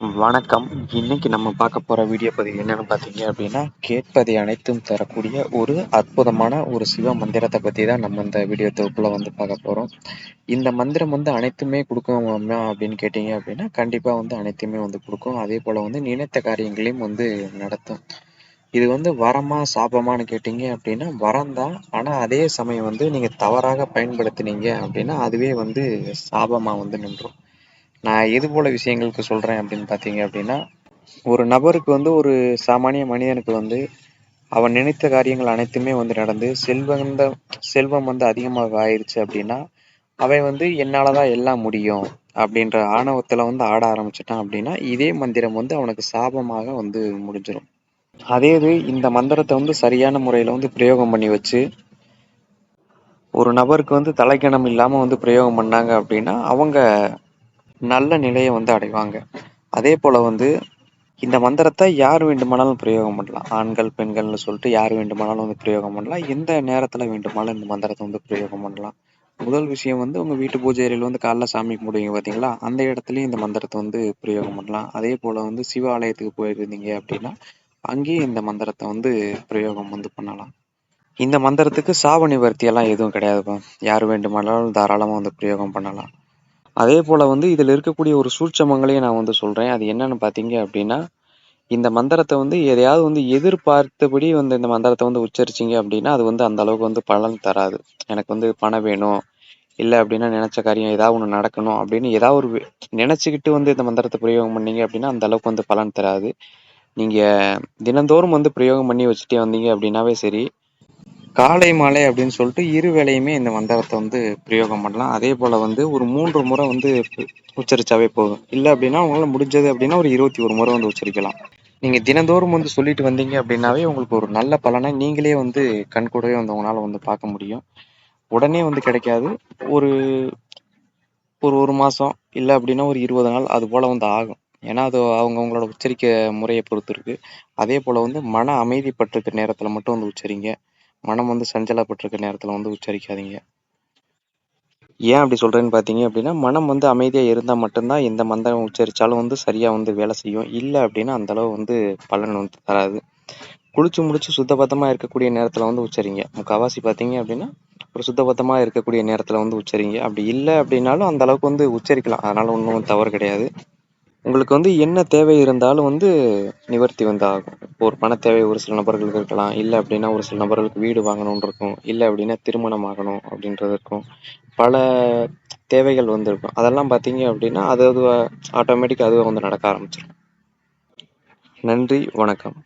வணக்கம். இன்னைக்கு நம்ம பார்க்க போற வீடியோ பதிவு என்னன்னு பார்த்தீங்க அப்படின்னா கேட்பதை அனைத்தும் தரக்கூடிய ஒரு அற்புதமான ஒரு சிவ மந்திரத்தை பற்றி தான் நம்ம இந்த வீடியோ தொகுப்புல வந்து பார்க்க போறோம். இந்த மந்திரம் வந்து அனைத்துமே கொடுக்கும் அப்படின்னு கேட்டிங்க அப்படின்னா கண்டிப்பாக வந்து அனைத்துமே வந்து கொடுக்கும். அதே போல வந்து நினைத்த காரியங்களையும் வந்து நடத்தும். இது வந்து வரமா சாபமான்னு கேட்டிங்க அப்படின்னா வரம் தான். ஆனால் அதே சமயம் வந்து நீங்கள் தவறாக பயன்படுத்தினீங்க அப்படின்னா அதுவே வந்து சாபமாக வந்து நின்றும். நான் எது போல விஷயங்களுக்கு சொல்கிறேன் அப்படின்னு பார்த்தீங்க அப்படின்னா ஒரு நபருக்கு வந்து ஒரு சாமானிய மனிதனுக்கு வந்து அவன் நினைத்த காரியங்கள் அனைத்துமே வந்து நடந்து செல்வந்த செல்வம் வந்து அதிகமாக ஆயிடுச்சு அப்படின்னா அவன் வந்து என்னால் தான் எல்லாம் முடியும் அப்படின்ற ஆணவத்தில் வந்து ஆட ஆரம்பிச்சிட்டான் அப்படின்னா இதே மந்திரம் வந்து அவனுக்கு சாபமாக வந்து முடிஞ்சிடும் அதே இது இந்த மந்திரத்தை வந்து சரியான முறையில் வந்து பிரயோகம் பண்ணி வச்சு ஒரு நபருக்கு வந்து தலைக்கணம் இல்லாமல் வந்து பிரயோகம் பண்ணாங்க அப்படின்னா அவங்க நல்ல நிலையை வந்து அடைவாங்க. அதே போல் வந்து இந்த மந்திரத்தை யார் வேண்டுமானாலும் பிரயோகம் பண்ணலாம். ஆண்கள் பெண்கள்னு சொல்லிட்டு யார் வேண்டுமானாலும் வந்து பிரயோகம் பண்ணலாம். எந்த நேரத்தில் வேண்டுமானாலும் இந்த மந்திரத்தை வந்து பிரயோகம் பண்ணலாம். முதல் விஷயம் வந்து உங்கள் வீட்டு பூஜை அறையில் வந்து காலைல சாமி கும்பிடுவீங்க பார்த்தீங்களா அந்த இடத்துலையும் இந்த மந்திரத்தை வந்து பிரயோகம் பண்ணலாம். அதே போல் வந்து சிவ ஆலயத்துக்கு போயிருந்தீங்க அப்படின்னா அங்கேயும் இந்த மந்திரத்தை வந்து பிரயோகம் வந்து பண்ணலாம். இந்த மந்திரத்துக்கு சாவணி நிவர்த்தி எல்லாம் எதுவும் கிடையாதுப்பா. யார் வேண்டுமானாலும் தாராளமாக வந்து பிரயோகம் பண்ணலாம். அதே போல் வந்து இதில் இருக்கக்கூடிய ஒரு சூட்சமங்களையும் நான் வந்து சொல்கிறேன் அது என்னன்னு பார்த்தீங்க அப்படின்னா இந்த மந்திரத்தை வந்து எதையாவது வந்து எதிர்பார்த்தபடி வந்து இந்த மந்திரத்தை வந்து உச்சரிச்சிங்க அப்படின்னா அது வந்து அந்த அளவுக்கு வந்து பலன் தராது. எனக்கு வந்து பணம் வேணும் இல்லை அப்படின்னா நினச்ச காரியம் ஏதாவது ஒன்று நடக்கணும் அப்படின்னு ஏதாவது ஒரு நினச்சிக்கிட்டு வந்து இந்த மந்திரத்தை பிரயோகம் பண்ணீங்க அப்படின்னா அந்த அளவுக்கு வந்து பலன் தராது. நீங்கள் தினந்தோறும் வந்து பிரயோகம் பண்ணி வச்சுட்டே வந்தீங்க அப்படின்னாவே சரி காலை மாலை அப்படின்னு சொல்லிட்டு இரு வேளையுமே இந்த மந்திரத்தை வந்து பிரயோகம் பண்ணலாம். அதே போல் வந்து ஒரு மூன்று முறை வந்து உச்சரித்தாவே போதும். இல்லை அப்படின்னா உங்களால் முடிஞ்சது அப்படின்னா ஒரு இருபத்தி ஒரு முறை வந்து உச்சரிக்கலாம். நீங்கள் தினந்தோறும் வந்து சொல்லிட்டு வந்தீங்க அப்படின்னாவே உங்களுக்கு ஒரு நல்ல பலனை நீங்களே வந்து கண்கூடவே வந்து உங்களால் வந்து பார்க்க முடியும். உடனே வந்து கிடைக்காது. ஒரு ஒரு ஒரு மாதம் இல்லை அப்படின்னா ஒரு இருபது நாள் அது போல் வந்து ஆகும். ஏன்னா அது அவங்கவுங்களோட உச்சரிக்க முறையை பொறுத்து இருக்குது அதே போல் வந்து மன அமைதிப்பட்டிருக்க நேரத்தில் மட்டும் வந்து உச்சரிங்க. மனம் வந்து சஞ்சலப்பட்டிருக்க நேரத்தில் வந்து உச்சரிக்காதீங்க. ஏன் அப்படி சொல்கிறேன்னு பார்த்தீங்க அப்படின்னா மனம் வந்து அமைதியாக இருந்தால் மட்டும்தான் எந்த மந்திரம் உச்சரித்தாலும் வந்து சரியாக வந்து வேலை செய்யும். இல்லை அப்படின்னா அந்தளவு வந்து பலன் வந்து தராது. குளிச்சு முடிச்சு சுத்தபத்தமாக இருக்கக்கூடிய நேரத்தில் வந்து உச்சரிங்க. முக்கால்வாசி பார்த்தீங்க அப்படின்னா ஒரு சுத்தபத்தமாக இருக்கக்கூடிய நேரத்தில் வந்து உச்சரிங்க. அப்படி இல்லை அப்படின்னாலும் அந்த அளவுக்கு வந்து உச்சரிக்கலாம். அதனால் ஒன்றும் தவறு கிடையாது. உங்களுக்கு வந்து என்ன தேவை இருந்தாலும் வந்து நிவர்த்தி வந்து ஆகும். ஒரு பண தேவை ஒரு சில நபர்களுக்கு இருக்கலாம். இல்லை அப்படின்னா ஒரு சில நபர்களுக்கு வீடு வாங்கணும்னு இருக்கும். இல்லை அப்படின்னா திருமணம் ஆகணும் அப்படின்றது இருக்கும். பல தேவைகள் வந்து இருக்கும். அதெல்லாம் பார்த்தீங்க அப்படின்னா அது அது ஆட்டோமேட்டிக்காக அதுவே வந்து நடக்க ஆரம்பிச்சிடும் நன்றி வணக்கம்.